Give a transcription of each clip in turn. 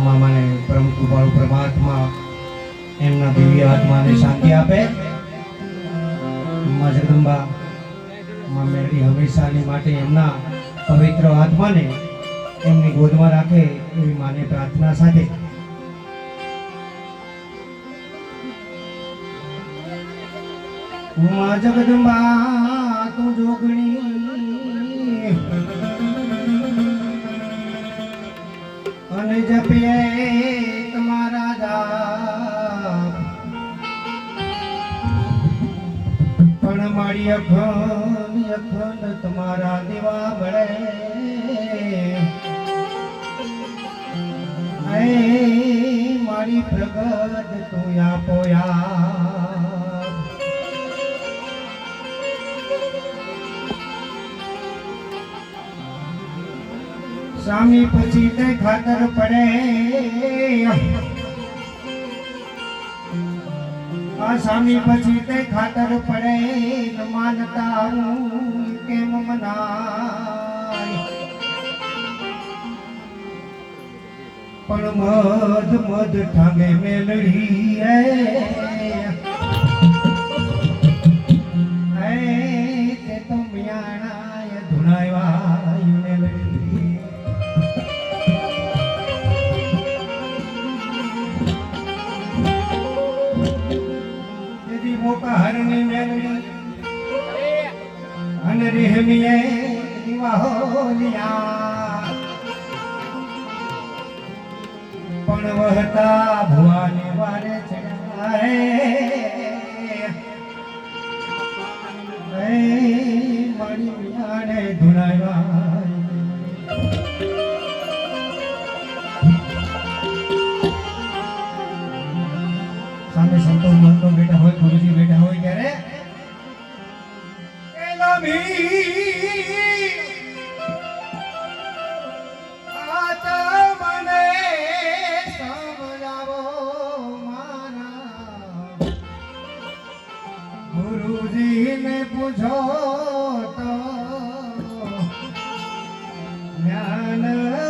મામાને પરમ કૃપાળુ પરમાત્મા એમના દિવ્ય આત્માને શાંતિ આપે. મા જગદંબા, મા મેરડી હંમેશાની માટે એમના પવિત્ર આત્માને એમની ગોદમાં રાખે એવી માને પ્રાર્થના સાથે. મા જગદંબા, તું જોગણી જપીએ તમારા જાપ. પણ મારી અખંડ અખંડ તમારા દેવા ભળે મારી પ્રગટ, તું આપો યાર સ્વામી પછી તે ખાતર પડે. આ સ્વામી પછી તે ખાતર પડે. માનતા હું કેમ મનાય? પણ મધ મધ ઠામે મેલડી અને રેહમીએ દિવાહોલિયા પણ વહતા ભુવાને વારે ચડાય ગુરુજીને પૂછો તો જ્ઞાન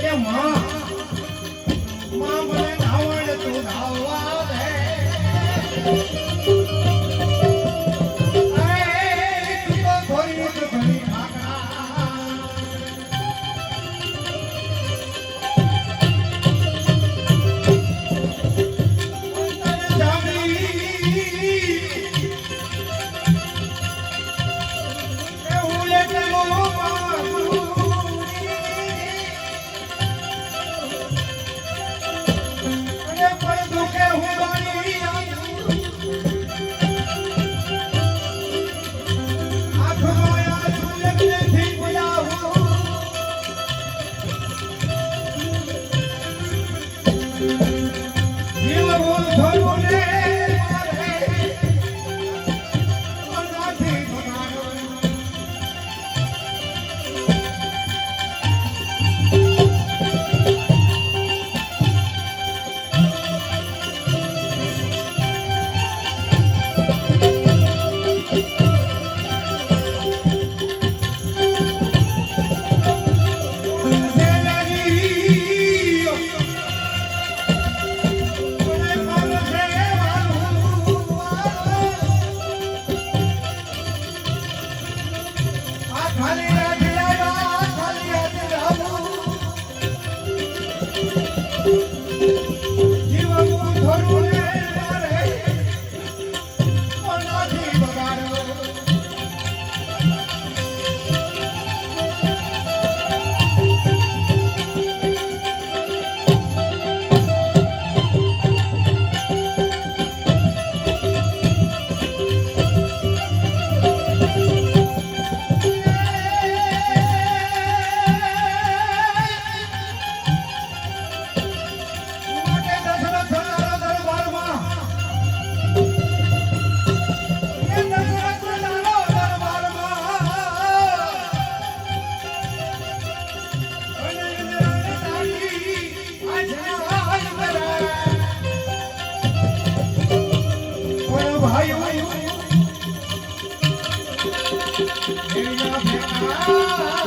કે માં માં મને ધાવણ તું ધાવવા દે. You know, you know.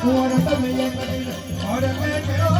કુંવર તમે એક ઓર મે ચલો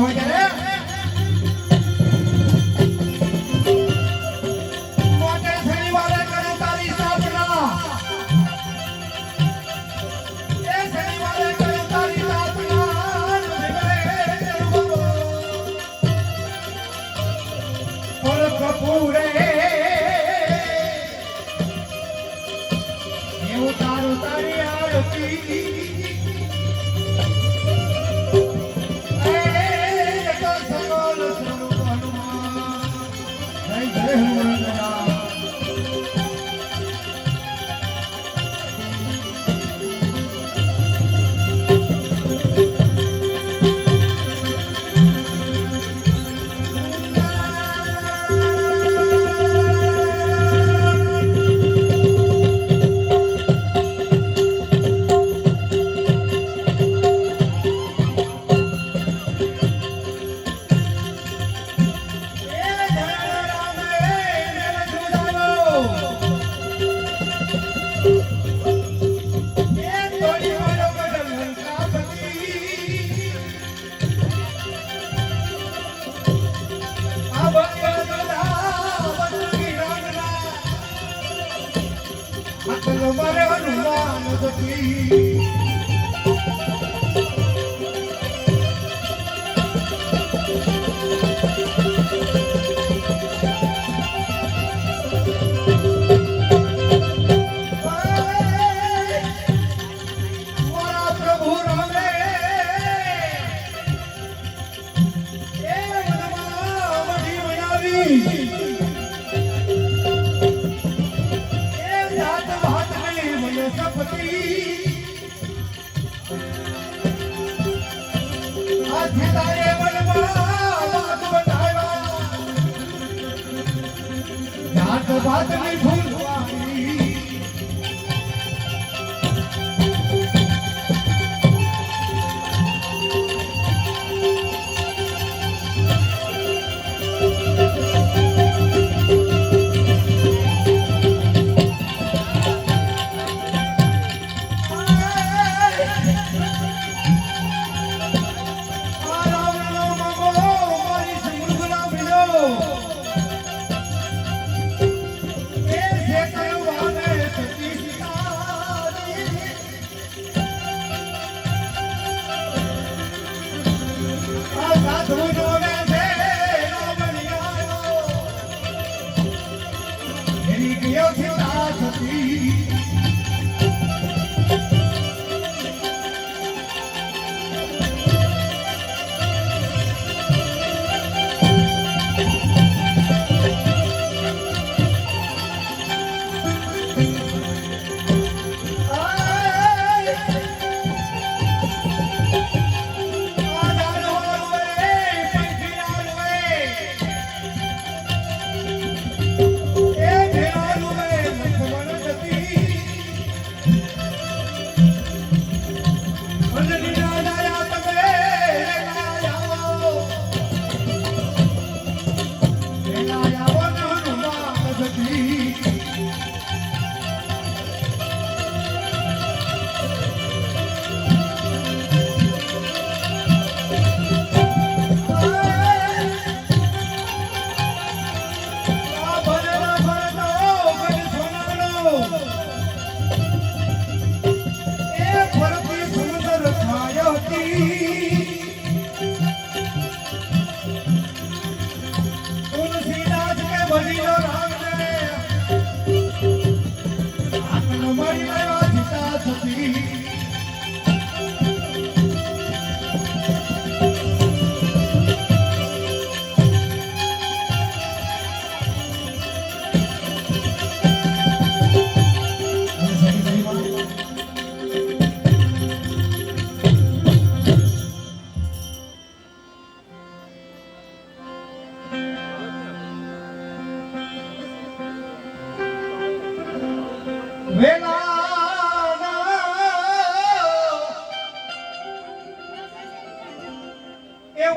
મોટે